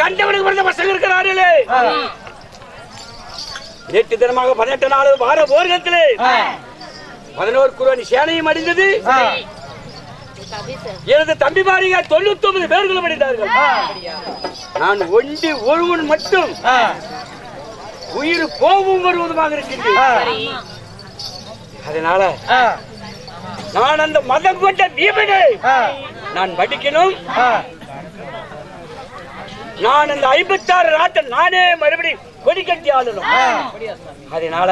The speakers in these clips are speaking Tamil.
கண்டவனுக்கு பிறந்த பசங்க இருக்கிறார்களே. நேற்று தினமாக பதினெட்டு நாள் வார போர்க்கத்திலே பதினோரு குருவனி சேனையும் அடைந்தது. எனது தம்பி பாருங்க தொண்ணூத்தி ஒன்பது பேர்களும் அடைந்தார்கள். நான் ஒண்டி ஒருவன் மட்டும் உயிர் போவும் வருவதுமாக இருக்கின்றேன். அதனால நான் அந்த மதம் கொண்ட பீமனை. நான் படிக்கணும் நான் அந்த ஐம்பத்தாறு நாட்டை நானே மறுபடியும் கொடி கட்டி ஆளணும் அதனால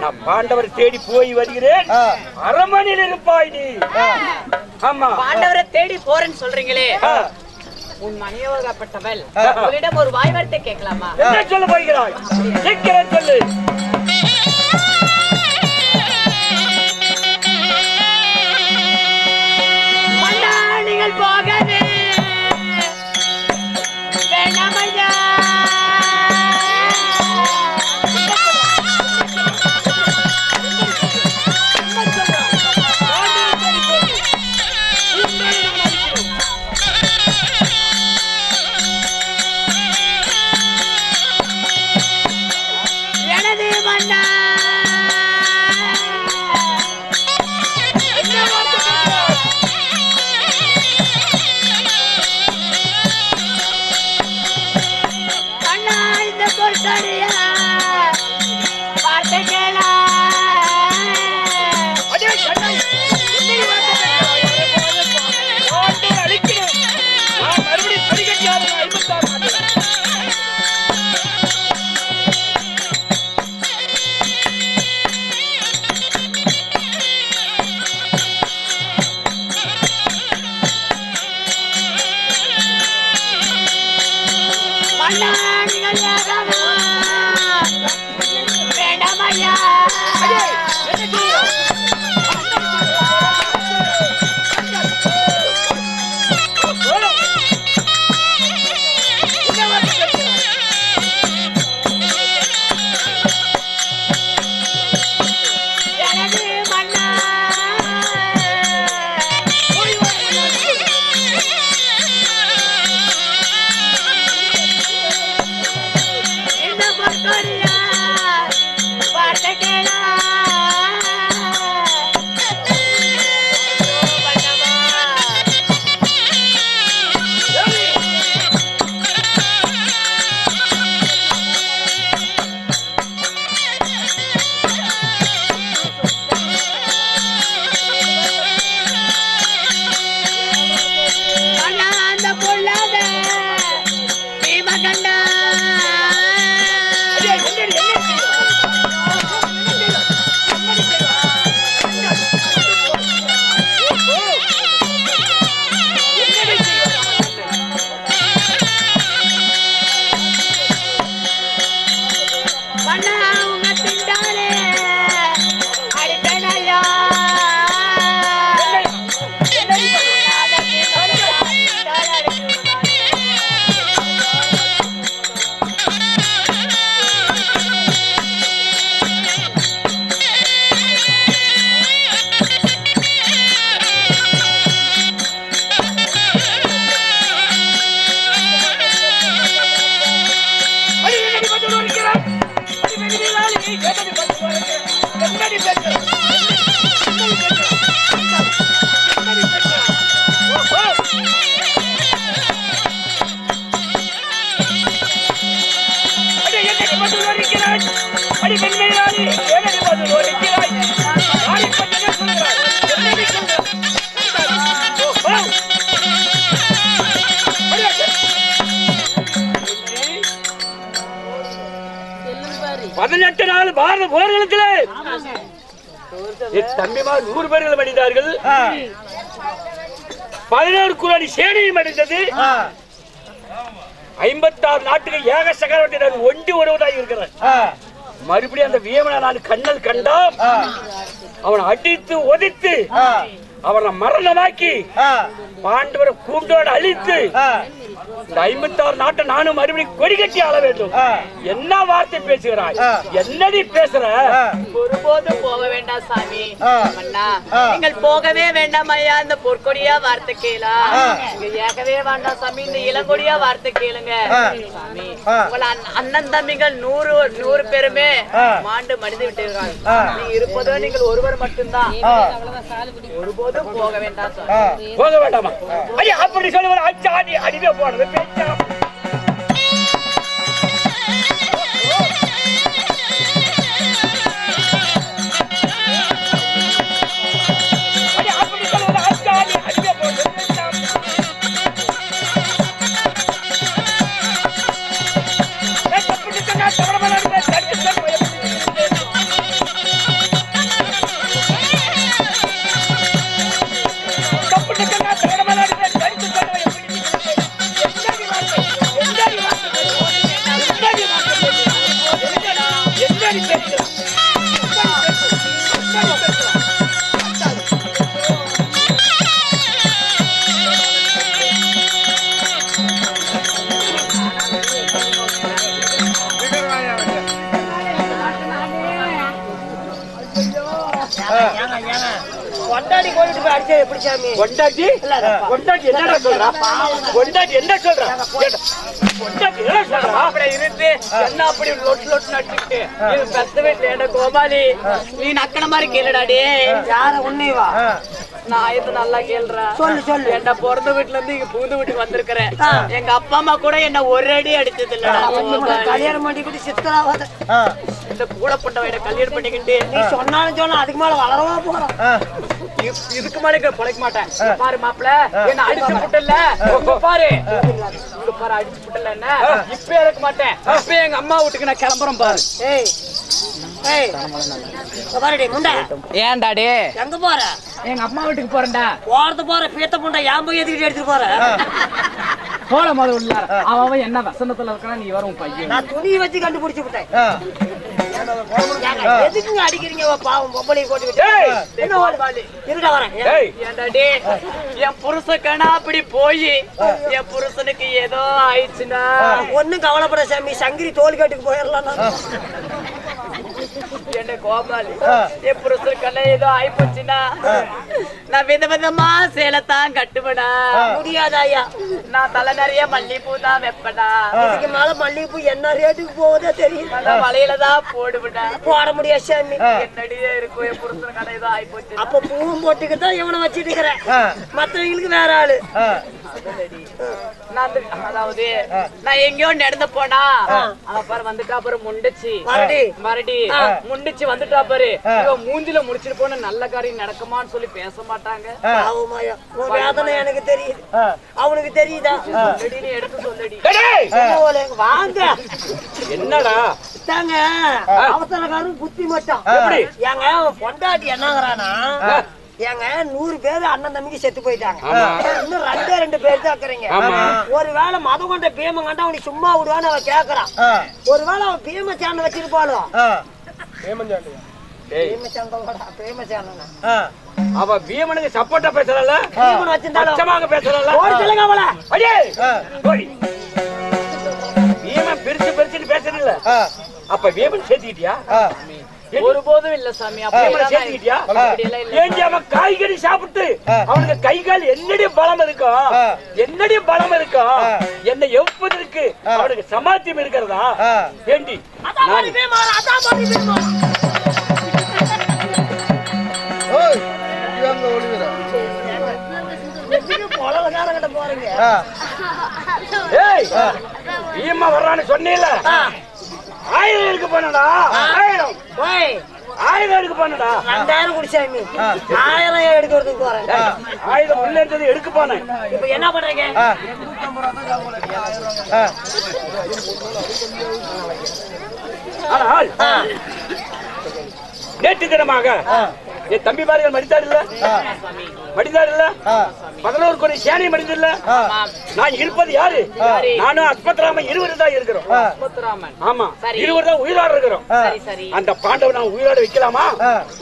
நான் பாண்டவர் தேடி போய் வருகிறேன். அரண்மனையில் இருப்பாய் நீ. ஆமா. பாண்டவரை தேடி போறேன்னு சொல்றீங்களே. உன் மனைவராகப்பட்டவள் உன்னிடம் ஒரு வாய் வார்த்தை கேட்கலாமா? என்ன சொல்ல போகிறாய்? சீக்கிரம் சொல்லு. பாரத போர்களுக்கு தம்பிமார் நூறு பேர்கள் அடைந்தார்கள் பதினோரு குராடி சேனையும் அடைந்தது. ஐம்பத்தாறு நாட்டுக்கு ஏக சக்கரவர்த்தி நான் ஒண்டி வருவதாக இருக்கிறேன். மறுபடியும் அந்த வீமனை நான் கண்ணல் கண்டாம். அவனை அடித்து ஒதித்து அவனை மரணமாக்கி பாண்டவரை கூண்டோடு அழித்து இந்த ஐம்பத்தாறு நாட்டை நானும் மறுபடியும் கொடி கட்டி ஆள வேண்டும். என்ன வார்த்தை பேசுகிறாய். என்னடி பேசுற? சாமி. அண்ணா. நீங்கள் போகவே வேண்டாம் ஐயா இந்த பொற்கொடியா வார்த்தை கேளா ஏகவே வேண்டாம் சாமி இந்த இளங்கொடியா வார்த்தை கேளுங்க. சாமி. உங்கள் அண்ண- அண்ணன் தம்பிகள் நூறு நூறு பேருமே. மாண்டு மடிந்து. நீங்க இருப்பதோ நீங்கள் ஒருவர் மட்டும்தான் ஒருபோதும் போக வேண்டாம். போக வேண்டாமா ஐயா அப்படி அடி அடிவே போனது பேச்சா போய் அடிச்சது எப்படி சாமி? கொண்டாட்டி கொண்டாட்டி என்னடா சொல்றா? கொண்டாட்டி என்ன சொல்றா. கொண்டாட்டி என்ன சொல்றா? அப்படி இருந்து என்ன அப்படி லொட்டு லொட்டு நட்டுக்கிட்டு இது பெத்த வீட்டுல என்ன கோபாலி நீ நக்கன மாதிரி கேளுடாடி யார உன்னைவா ஆ, நான் இது நல்லா கேள்றா. சொல்லு சொல்லு. என்ன பிறந்த வீட்டுல இருந்து இங்க புகுந்த வீட்டுக்கு வந்திருக்கிறேன். எங்க அப்பா அம்மா கூட என்ன ஒரு அடி அடிச்சது இல்லடா. கல்யாணம் பண்ணிக்கிட்டு சித்தராவாத. ஆ, இந்த கூட பட்டவன கல்யாணம் பண்ணிக்கிட்டு. நீ சொன்னாலும் சொன்னா அதுக்கு மேல வளரவா போறான் இதுக்கு மேல பழைக்க மாட்டேன்? பாரு மாப்பிள என்ன அடிச்சு புட்டல? பாரு. பாரு அடிச்சு புட்டல என்ன? இப்ப இருக்க மாட்டேன். இப்ப எங்க அம்மா வீட்டுக்கு நான் கிளம்புறேன் பாரு. ஏய் ஏய். இங்க பாருடி முண்டை ஏன்டாடி எங்க போற? எங்க அம்மா வீட்டுக்கு போறேன்டா. போறது போற பீத்த முண்டை ஏன் எதுக்கிட்டு எடுத்துட்டு போற? போல முதல்ல அவன் என்ன வசனத்துல இருக்கான் நீ வரும் பையன். நான் துணியை வச்சு கண்டுபிடிச்சு விட்டேன். எதுக்குங்க அடிக்கிறீங்க? பாவம் பொம்பளை போட்டுக்கிட்டு. இருடா வரேன். என் புருஷக்கனா அப்படி போய் என் புருஷனுக்கு ஏதோ ஆயிடுச்சுன்னா. ஒண்ணும் கவலைப்பட சாமி சங்கிரி தோல் கட்டுக்கு போயிடலாம். என்ன கோபாலி? என் புருஷனுக்கெல்லாம் ஏதோ ஆயிப்போச்சுன்னா? நான் வித விதமா சேலத்தான் கட்டுவடா முடியாதா ஐயா நான் தலை நிறைய மல்லிகைப்பூ தான் வைப்படா இதுக்கு மேல மல்லிகைப்பூ என்ன ரேட்டுக்கு போகுதோ தெரியும். நான் வலையில தான் போடுவிடா போட முடியாது சாமி. என்னடியே இருக்கும்? என் புருஷனுக்கெல்லாம் ஏதோ ஆயிப்போச்சு அப்ப பூவும் போட்டுக்கிட்டு தான் இவனை வச்சிட்டு இருக்கிறேன் ஆ. மத்தவங்களுக்கு வேற ஆளு. அதாவது நான் எங்கேயோ நடந்து போனா அப்புறம் வந்துட்டா அப்புறம் முண்டுச்சு. மறுபடி? மறுபடி முண்டிச்சு வந்துட்டா பாரு. இவன் மூஞ்சில முடிச்சிட்டு போன நல்ல காரியம் நடக்குமான்னு சொல்லி பேச மாட்டாங்க. பாவமாயா. உன் வேதனை எனக்கு தெரியுது. அவனுக்கு தெரியுதா? சொல்லடி எடுத்து சொல்லடி. டேய், என்ன ஓலை, வாங்க. என்னடா? தாங்க அவசரக்காரன் புத்தி மட்டும் எப்படி? ஏங்க அவன் பொண்டாட்டி என்னங்கிறானா ஏங்க நூறு பேர் அண்ணன் தம்பிக்கு செத்து போயிட்டாங்க. இன்னும் ரெண்டே ரெண்டு பேர் தான் இருக்கிறீங்க. ஒருவேளை மத கொண்ட பீமம் கண்டா அவனுக்கு சும்மா விடுவான்னு அவன் கேக்குறான். ஒருவேளை அவன் பீம சேனல் வச்சிருப்பாளோ ஆ. டேய், பீம சேனல் பீம சேனல் ஆ. அவ பீமனுக்கு சப்போர்ட்டா பேசுறல பீமன் வச்சிருந்தாலும் பேசுறல ஒரு சொல்லுங்க அவளை. போய் பீமன் பிரிச்சு பிரிச்சுன்னு பேசுறீல்ல ஆ. அப்ப பீமன் சேர்த்துக்கிட்டியா. ஒருபோதும் இல்ல சாமி அப்படி காய்கறி சாப்பிட்டு அவனுக்கு கை கால் என்னடி பலம் இருக்கும். என்னடி பலம் இருக்கும். என்னை எவ்வதற்கு அவனுக்கு சமாத்தியம் இருக்கிறதா. ஏண்டி? போறீங்க. ஏய் பீமா வர்றான்னு சொன்னீல ஆயிரம் எடுக்க போனடா ஆயிரம். ஓய் ஆயிரம் எடுக்க போனடா ரெண்டாயிரம் குடிச்சாமி ஆயிரம் எடுக்கிறதுக்கு போறேன். ஆயிரம் உள்ள இருந்தது எடுக்க போனேன். இப்ப என்ன பண்றீங்க. ஆனால் நேற்று தினமாக என் தம்பி பாருங்கள் மடித்தார் இல்ல? மடிந்தார் இல்ல. பதினோரு கோடி சேனை மடிந்தில்ல. நான் இருப்பது யாரு? நானும் அஸ்மத்ராமன் இருவர் தான் இருக்கிறோம். ஆமா. இருவர் தான் உயிரோட இருக்கிறோம். ஆ. சரி சரி. அந்த பாண்டவ நான் உயிரோட வைக்கலாமா.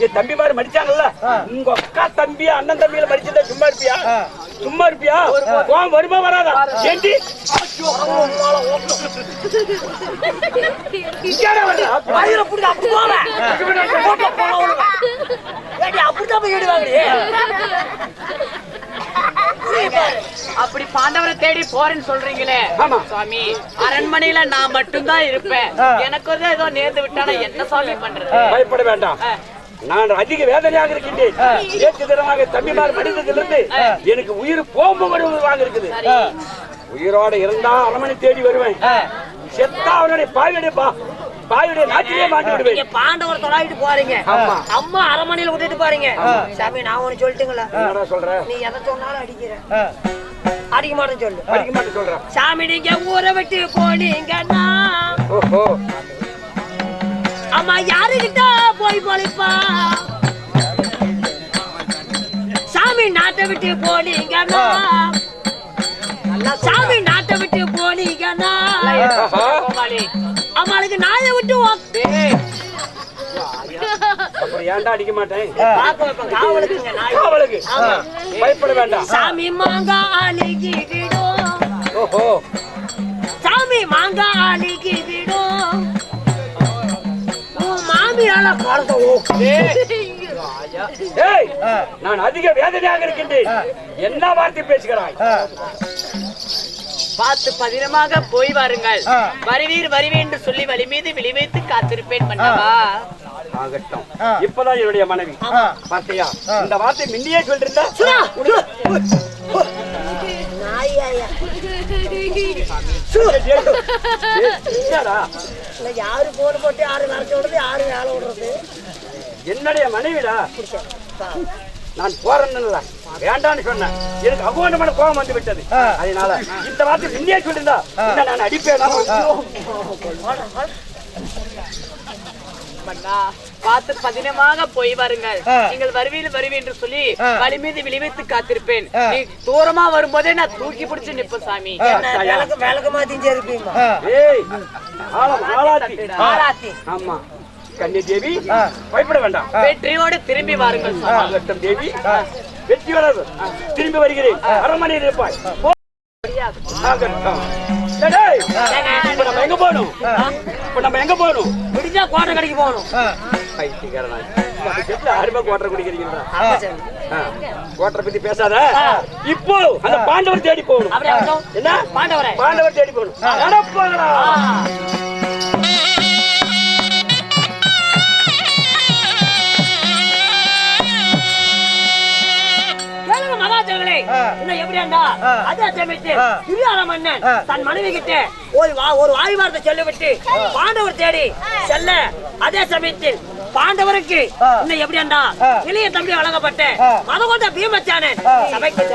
என் தம்பி மாதிரி மடிச்சாங்கல்ல உங்க அக்கா தம்பி அண்ணன் தம்பியில மடிச்சிருந்தா சும்மா இருப்பியா. சும்மா இருப்பியா? கோவம் வருமா வராதா? ஏண்டி? வயிறு புடி அப்படி போவேன். போட்டு போன உனக்கு. ஏடி அப்படிதான் போய் அப்படி பாண்டவரை தேடி போறேன்னு சொல்றீங்களே. சுவாமி. அரண்மனையில நான் மட்டும்தான் இருப்பேன். எனக்கு வந்து ஏதோ நேர்ந்து விட்டானா என்ன சுவாமி பண்றது? பயப்பட வேண்டாம். நான் அதிக வேதனையாக இருக்கின்றேன். ஏற்று தினமாக தம்பிமார் மனிதத்திலிருந்து எனக்கு உயிர் போம்பு வருவதாக இருக்குது. உயிரோட இருந்தா அரமனை தேடி வருவேன். செத்தா அவனுடைய பாயுடைய பா பாயுடைய நாட்டிலே மாட்டி விடுவேன். பாண்டவர் போறீங்க. அம்மா அரமனையில விட்டுட்டு போறீங்க. சாமி நான் ஒண்ணு சொல்லிட்டுங்களா? நீ எதை சொன்னாலும் அடிக்கிற. அடிக்க சொல்லு. மாட்டேன் சொல்றேன் சாமி நீங்க ஊரை விட்டு போனீங்கன்னா. அம்மா யாருகிட்ட போய் பொழைப்பா? சாமி நாட்டை விட்டு போனீங்கன்னா. சாமி நாட்டை விட்டு அம்மாளுக்கு நாயை விட்டு அப்புறம் ஏன்டா அடிக்க மாட்டேன்? அவளுக்கு. பயப்பட வேண்டாம். சாமி மாங்கா ஓஹோ. சாமி மாங்கா அழுகி விடும் உன் மாமியால குழந்தை நான் அதிக வேதனையாக இருக்கின்றேன். என்ன வார்த்தை பேசுகிறாய்? பார்த்து பதினமாக போய் வாருங்கள். வருவீர் வருவீர் என்று சொல்லி வழி மீது விழி வைத்து காத்திருப்பேன் மன்னவா. ஆகட்டும். இப்பதான் என்னுடைய மனைவி. பார்த்தியா? இந்த வார்த்தை முன்னையே சொல்லிருந்தா யாரு போடு போட்டு யாரு நடத்தி விடுறது யாரு வேலை விடுறது? என்னுடைய மனைவிடா? நான் போறேன்னு வேண்டான்னு சொன்னேன். எனக்கு அபோண்டமான கோபம் வந்து விட்டது. அதனால இந்த வார்த்தை முன்னே சொல்லிருந்தா இன்னும் நான் அடிப்பேனா? பார்த்து பதினமாக போய் வாருங்கள். நீங்கள் வருவீர் வருவீர் என்று சொல்லி வழி மீது விழி வைத்து காத்திருப்பேன் நீ தூரமா வரும்போதே நான் தூக்கி பிடிச்சு நிப்பேன் சாமி. விளக்கு மாத்தி ஆமா. கன்னி தேவி பயப்பட வேண்டாம். வெற்றியோடு திரும்பி வாருங்கள் சாமி ஆகட்டும் தேவி வெற்றி வளர் திரும்பி வருகிறேன். அரண்மனையில் இருப்பாய். போ. ஆகட்டும் டேய், இப்ப நம்ம எங்க போகணும்? இப்ப நம்ம எங்க போகணும்? முடிஞ்சா கோட்டை கடைக்கு போகணும். அருமை கோட்டரை குடிக்கிறீங்களா. கோட்டரை பத்தி பேசாத. இப்போ அந்த பாண்டவர் தேடி போகணும். என்ன? பாண்டவரே. பாண்டவர் தேடி போகணும். இன்னும் எப்படியாண்டா அதே சமயத்தில் திரியார மன்னன் தன் மனைவி கிட்ட ஒரு வா ஒரு வாய் வார்த்தை சொல்லிவிட்டு பாண்டவர் தேடி செல்ல அதே சமயத்தில் பாண்டவருக்கு இன்னும் எப்படியாண்டா இளைய தம்பி வழங்கப்பட்ட மதகொண்ட பீமச்சானன் சபைக்கு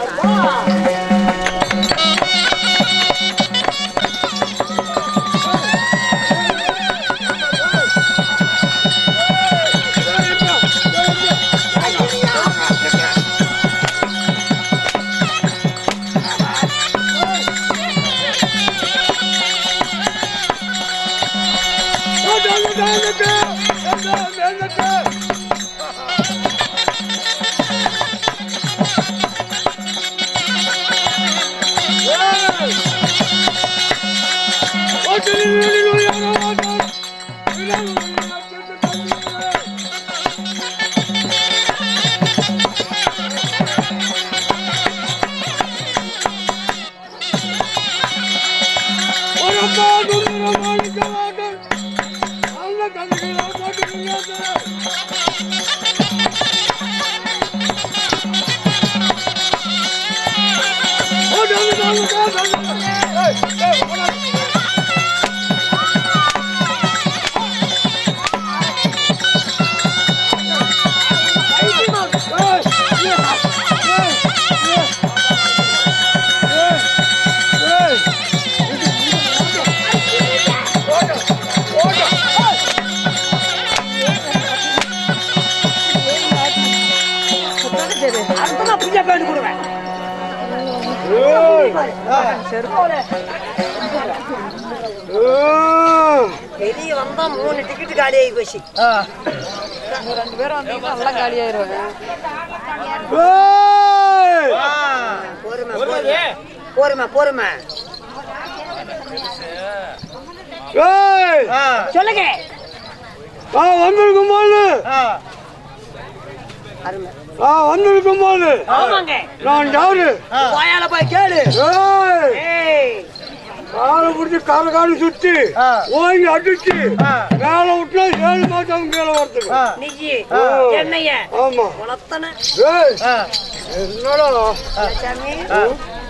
வெளிய வந்தா மூணு டிக்கெட் காலி ஆகி போச்சு பொறுமை பொறுமை பொறுமை பொறுமை ஏய்! ஆ, சொல்லுங்க. வந்திருக்கும் போது. ஆ, அருமை. வந்திருக்கும் போது ஆமாங்க. நான் யாரு? போய் கேளு. காலை பிடிச்சி கால காலம் சுத்தி. ஓங்கி அடிச்சு. மேல விட்டா ஏழு மாசம் கீழே வரதுக்கு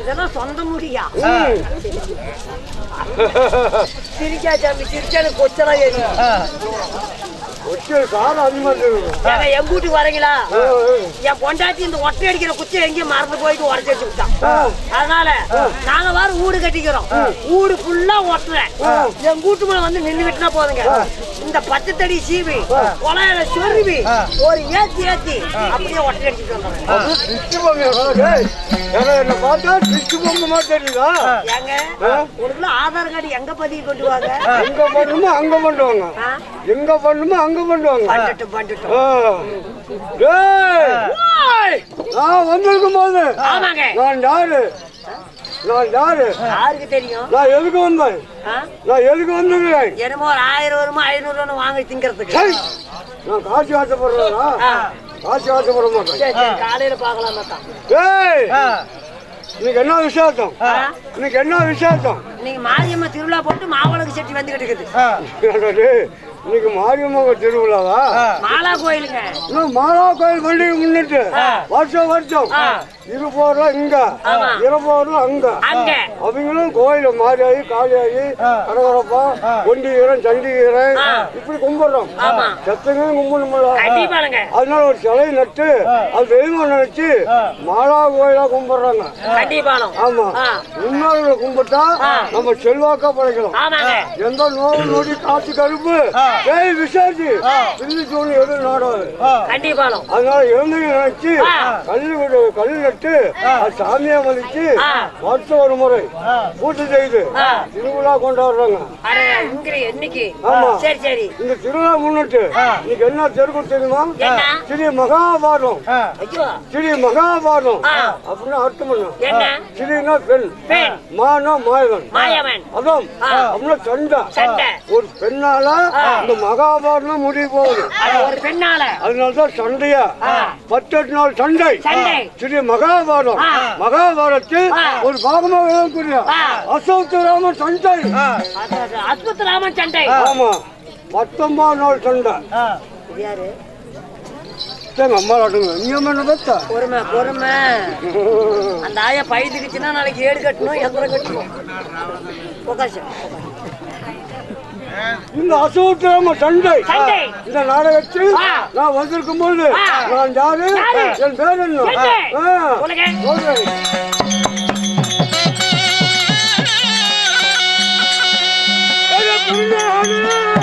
இதெல்லாம் சொந்த முடியா. சிரிக்கா சாமி. சிரிச்சானு கொச்சலா ஏறி. என் வீட்டுக்கு வரீங்களா? என் பொண்டாட்டி இந்த ஒட்டை அடிக்கிற குச்சி எங்கேயும் மறந்து போயிட்டு உடச்சி வச்சு விட்டான். அதனால நாங்க வேற வீடு கட்டிக்கிறோம். வீடு ஃபுல்லா ஒட்டுறேன். என் வீட்டு மேல வந்து நின்று விட்டுனா போதுங்க. இந்த பச்சை தடி சீவி கொலையில சொருவி ஒரு ஏத்தி ஏத்தி அப்படியே ஒட்டை அடிச்சுட்டு என்னை பார்த்தா திருச்சி பொம்மை ஏங்க? உனக்குள்ள ஆதார் கார்டு எங்க பதிவு கொண்டு வாங்க எங்க பண்ணுமோ அங்க பண்ணுவாங்க? எங்க பண்ணுமோ அங்க பண்ணுவாங்க. ஏய், ஓய்! நான் வந்திருக்கும் போது நான் யாரு? நான் யாரு? யாருக்கு தெரியும்? நான் எதுக்கு வந்தேன்? ஆ? நான் எதுக்கு வந்திருக்கிறேன்? என்னமோ ஒரு ஆயிரம் வருமா ஐநூறு ரூபா வாங்கி திங்கிறதுக்கு. நான் காட்சி ஆசைப்படுறேனா ஆ. காட்சி ஆசைப்பட மாட்டேன். காலையில ஏய் இன்னைக்கு என்ன விசேஷம்? இன்னைக்கு என்ன விசேஷம்? இன்னைக்கு மாரியம்மா திருவிழா போட்டு மாவளக்கு செட்டி வந்துகிட்டு இருக்குது. இன்னைக்கு மாரியம்மன் திருவிழாவா. மாலா கோயிலுங்க. மாலா கோயில் பண்டிகை முன்னிட்டு வருஷம் வருஷம். ஆ. இரு போறோம் இங்க ஆமா. இரு போறோம் அங்க. அங்க. அவங்களும் கோயில மாரியாகி காளியாகி கரகரப்பா ஒண்டிகீரன் சண்டிகீரன் இப்படி கும்பிடுறோம். சத்தங்களும் கண்டிப்பாங்க அதனால ஒரு சிலை நட்டு அது தெய்வம் நினைச்சு மாலா கோயிலா கும்பிடுறாங்க. ஆமா. முன்னோர்களை கும்பிட்டா நம்ம செல்வாக்கா படைக்கலாம். எந்த நோவு நொடி காத்து கருப்பு? ஏய் விசாரிச்சு. பில்லி சூழ்நிலை எதுவும் நாடாது அதனால இறந்தவங்க நினைச்சு ஆ. கல்லு விட கல்லு நட்டு அது சாமியா மதிச்சு. வருஷம் ஒரு முறை பூஜை செய்து. திருவிழா கொண்டாடுறாங்க. இந்த திருவிழா முன்னிட்டு இன்னைக்கு என்ன தெருக்கு தெரியுமா? ஸ்ரீ மகாபாரதம். ஸ்ரீ மகாபாரதம். அப்படின்னு அர்த்தம் பண்ண. என்ன? ஸ்ரீனா பெண். மானா மாயவன். ஆ. அப்படின்னா சண்டை. ஒரு பெண்ணால இந்த மகாபாரதம் முடிவு போகுது. அதனாலதான் சண்டையா. பத்தெட்டு நாள் சண்டை. ஸ்ரீ மகாபாரதம். மகாபாரத்தில். ஒரு பாகமாக எழுதக்கூடிய ஆ. அசோத்தராம சண்டை. அற்புத ராமன் சண்டை. ஆமா. பத்தொன்பது நாள் சண்டை. யாரு? பொறுமை பொறுமை. அந்த ஆயா நாளைக்கு ஏடு கட்டணும் எந்திரம் கட்டணும்? இந்த அசோத்தராம சண்டை. இந்த நாடகத்தில். நான் வந்திருக்கும் போது. நான் யாரு? என் பேர் என்ன என்ன?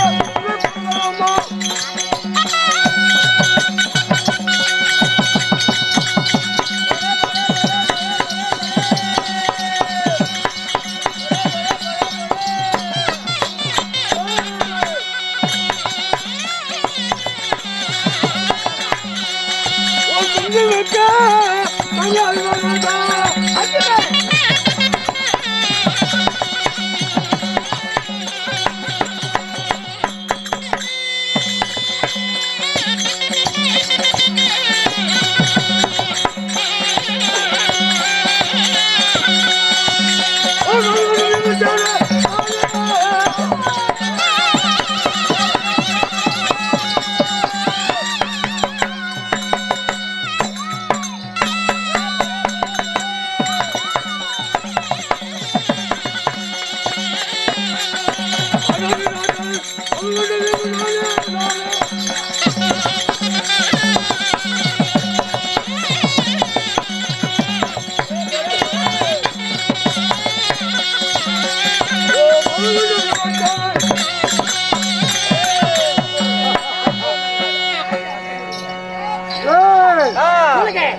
ஒரு குஞ்சு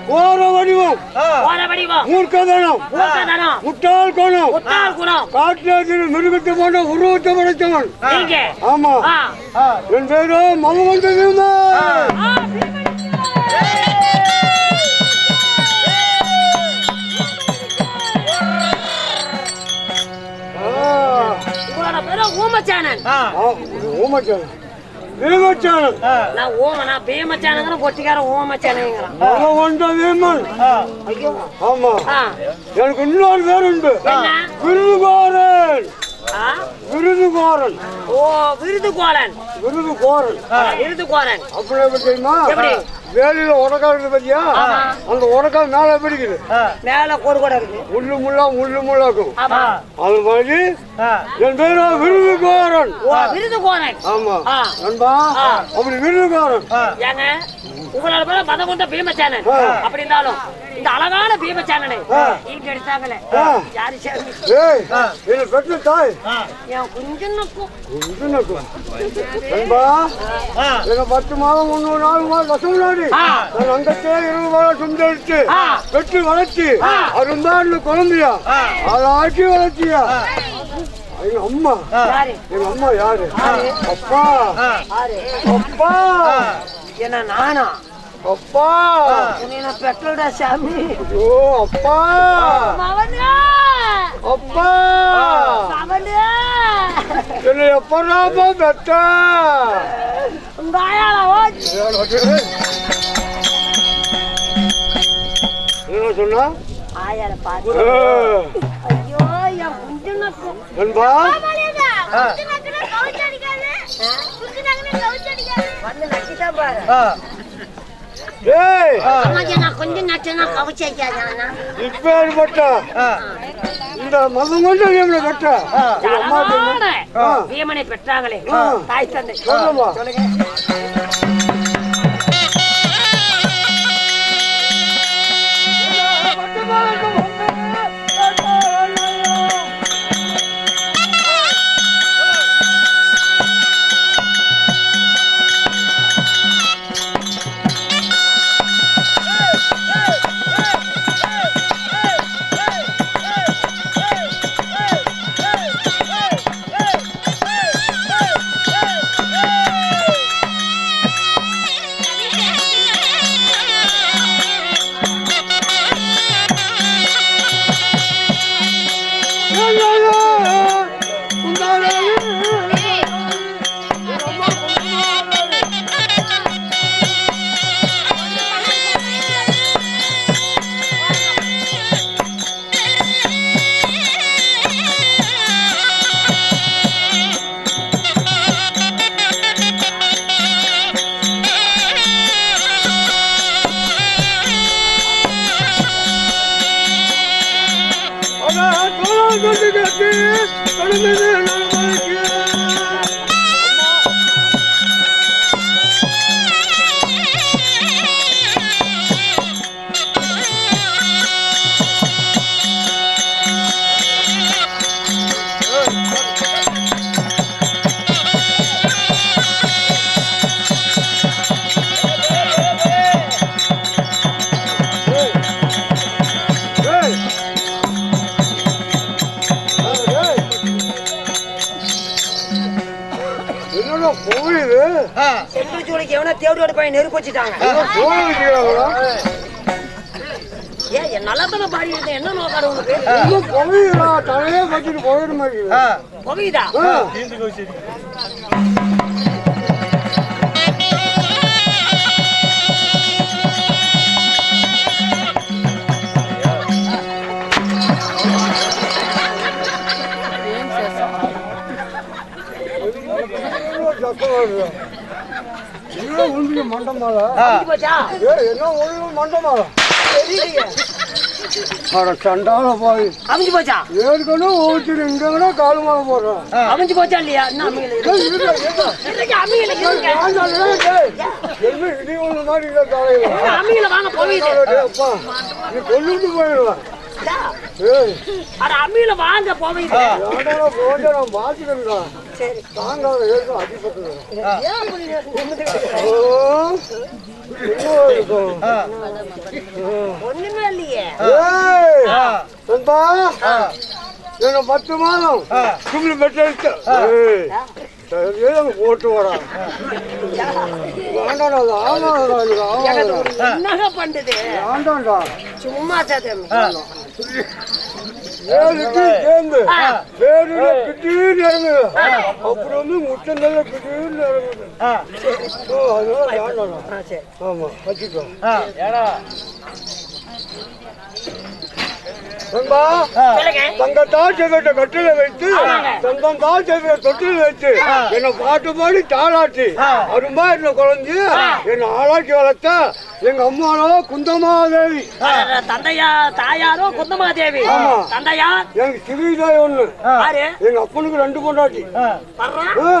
கோர வடிவம். போற வடிவம். மூர்க்கதனம். மூர்க்கதனம். முட்டாள் கோணம். முட்டாள் குணம். காட்டில் மிருகத்தை போன்ற உருவத்தை படைத்தவன். நீங்க. ஆமா. என் பேரு மமவந்த வீமன். ஆ, பீமன். ஆ. உங்களோட பேரு ஊம பீமச்சானன் ஓமச்சான் பீமச்சானன் நான் ஓம நான் பீமச்சானங்கிற பொட்டிக்கார ஓமச்சானங்கிறான் அவன் வந்த விருதுகோரன்? விருதுகோரன். ஓ விருதுகோலன் விருதுகோரன். விருதுகோலன் அப்படி எப்படி தெரியுமா? எப்படி? வேலையில உடக்கா இருக்கு பத்தியா. அந்த உடக்கா மேல எப்படி இருக்குது மேல கோடு கூட இருக்கு. முள்ளு முள்ளா முள்ளு முள்ளாக்கும் ஆமா. அது மாதிரி என் பேரு விருதுகோரன். ஓ விருதுகோலன் ஆமா. நண்பா. அப்படி விருதுகோரன். ஏங்க உங்களோட பேர பதம் கொண்ட பீமச்சானன். அப்படி இருந்தாலும் இந்த அழகான பீமச்சானனை. இங்க எடுத்தாங்களே. யாரு பெற்ற தாய். என் குஞ்சுனுக்கும் எனக்கு பத்து மாதம் முன்னூறு நாலு மாதம் கசமுனாடி. நான் அங்கத்தே இருபது மாதம் சுந்தரிச்சு. பெற்று வளர்ச்சி அருந்தாண்டு குழந்தையா. அதை ஆக்கி வளர்ச்சியா எங்க அம்மா. யாரு? எங்க அம்மா யாரு? அப்பா. யாரு? அப்பா. என்ன நானா? அப்பா! நான் பெற்றோட சாமி. ஓ அப்பா! மவனே! அப்பா! மவனே! என்னை எப்படாப்பா பெற்ற! உங்க ஆயால ஓச்சு என்ன சொன்னா? ஆயால பாத்து. ஐயோ என் குஞ்சுனுக்கும் நண்பா? வந்து நக்கிட்டா பாரு. ஏய் அம்மாஜி நான் கொஞ்சம் நச்சுனா கவிச்சு இப்பேற்பட்ட இந்த மது மட்டும் எங்களை பெற்ற அம்மா. வீமனை பெற்றாங்களே. தாய் தந்தை. சொல்லுமா. தேவடியோட பையன் நெருப்பு வச்சுட்டாங்க. ஏன் நல்லா தானே பாடி இருந்தேன் என்ன உனக்கு? இன்னும் கோயிலா தலையே வச்சுட்டு மாதிரி புகையுதா? என்ன உண்டு மண்டமால? என்ன ஒண்ணு மண்டமால? சண்டால போய் அமிஞ்சு போச்சா? ஏற்கனவே ஓடிச்சு இங்க கூட காலு மேல போடுறேன். அமிஞ்சு போச்சா இல்லையா? இடி ஒண்ணு மாதிரி இல்லை அம்மியில வாங்க நீ கொல்லிட்டு போயிடுவேன் அட அம்மியில வாங்க புகையுது ஏன்டா போட்டு நான் மாத்திக்கிறேன் சரி. தாங்காத ஏற்கும் அடிபட்டு ஒண்ணுமே இல்லையே. பத்து மாதம் பெற்று ஏன் போட்டு வரா வேண்டாடா அது ஆமாடா எனக்கு ஆமாடா என்னங்க பண்ணுது வேண்டாம்டா சும்மா சதம் வேலுக்கு சேர்ந்து. வேலுல இறங்குது அப்புறம் வந்து முட்டை நல்ல கிட்டீன்னு இறங்குது அதனால வேண்டாம் ஆமா வச்சுக்கோ தங்கத்தால் செய்த கட்டில வைத்து தான் செய்த தொட்டில் வைத்து என்ன பாட்டு பாடி தாளாட்டி. அரும்பா என்ன குழந்தை என்ன ஆளாக்கி வளர்த்த எங்க அம்மானோ குந்தமாதேவி. தந்தையா தாயாரோ குந்தமா தேவி ஆமா. தந்தையார் எனக்கு சிறுதாய் ஒண்ணு. எங்க அப்பனுக்கு ரெண்டு ஆ,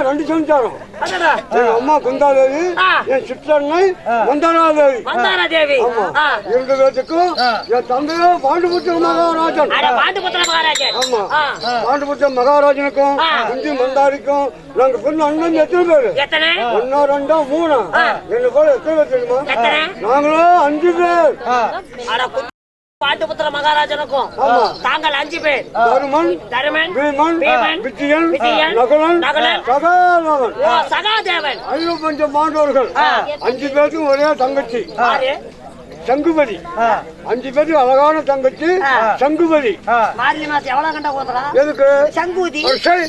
ரெண்டு சம்சாரம். அடடா. எங்க அம்மா குந்தாதேவி. என் சிற்றன்னை வந்தனாதேவி. வந்தாரா தேவி ஆ. இரண்டு பேத்துக்கும் என் தந்தையோ அட பாண்டுபுத்திர மகாராஜன். பாண்டுபுத்திர மகாராஜனுக்கும். இந்தி மந்தாரிக்கும் நாங்க பின்ன அண்ணன் எத்தனை பேரு? எத்தனை? ஒன்னா ரெண்டா மூணா? என்ன போல எத்தனை பேர் தெரியுமா? நாங்களும் அஞ்சு பேர். பாண்டுபுத்திர மகாராஜனுக்கும். தாங்கள் அஞ்சு பேர். தருமன் தருமன் பீமன் விஜயன் நகலன் சகாதவன் சகாதேவன் ஐயோ பஞ்ச பாண்டவர்கள் அஞ்சு பேருக்கும் ஒரே தங்கச்சி. சங்குபதி. அஞ்சு பேருக்கு அழகான தங்கச்சி சங்குபதி. மார்கழி மாசம் எவ்வளவு கண்டா கொடுக்குறா எதுக்கு? சங்கூதி. சரி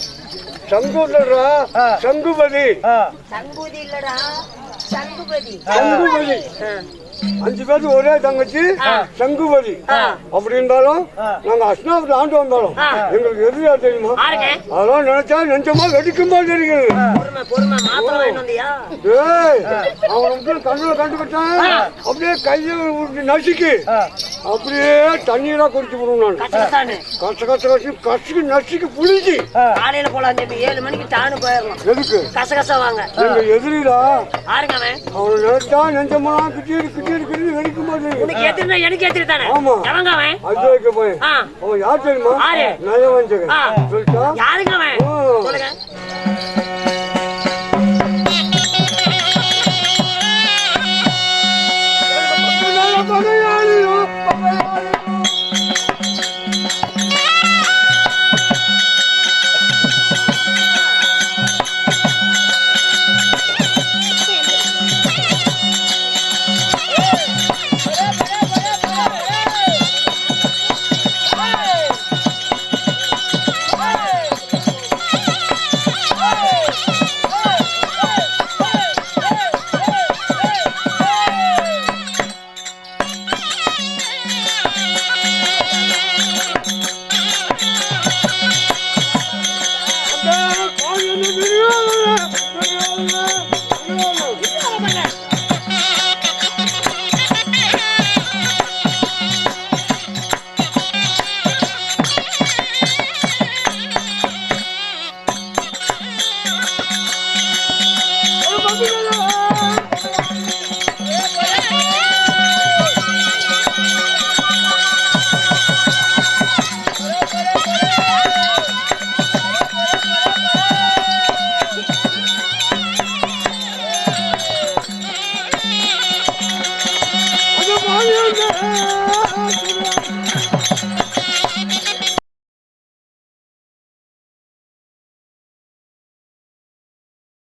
சங்குன்றா சங்குபதி. சங்கூதி இல்லடா. சங்குபதி. சங்குபதி. அஞ்சு பேருக்கு ஒரே தங்கச்சி சங்குபதி. அப்படி இருந்தாலும் நாங்க அஸ்னாபுரத்து ஆண்டு வந்தாலும் எங்களுக்கு எதிரியா தெரியுமா? அதெல்லாம் நினைச்சா நெஞ்சமா வெடிக்குமா தெரியுது அவனுக்கு கண்ணுல கண்டுக்கிட்டேன் அப்படியே கையை நசுக்கி அப்படியே தண்ணீரா குடிச்சு விடுவோம் நான் கஷ்ட கஷ்ட கஷ்ட கஷ்டக்கு நசுக்கி புளிச்சு காலையில போலாம் தம்பி ஏழு மணிக்கு டானு போயிடலாம் எதுக்கு? கசகச வாங்க. எங்க எதிரிடா? அவன்? நினைச்சா நெஞ்சமெல்லாம் கிட்டீர் கிட்டீர் கிட்டீர் வெடிக்குமா தெரியுது உனக்கு எதிர்னா எனக்கு எதிரி தானே? ஆமா. எவங்க அவன். அஜய்க்கு போய். ஆ. அவன் யார் தெரியுமா? யாரு? நயவஞ்சகன் ஆ. சொல்லிட்டா? யாருங்க அவன்? ஓ,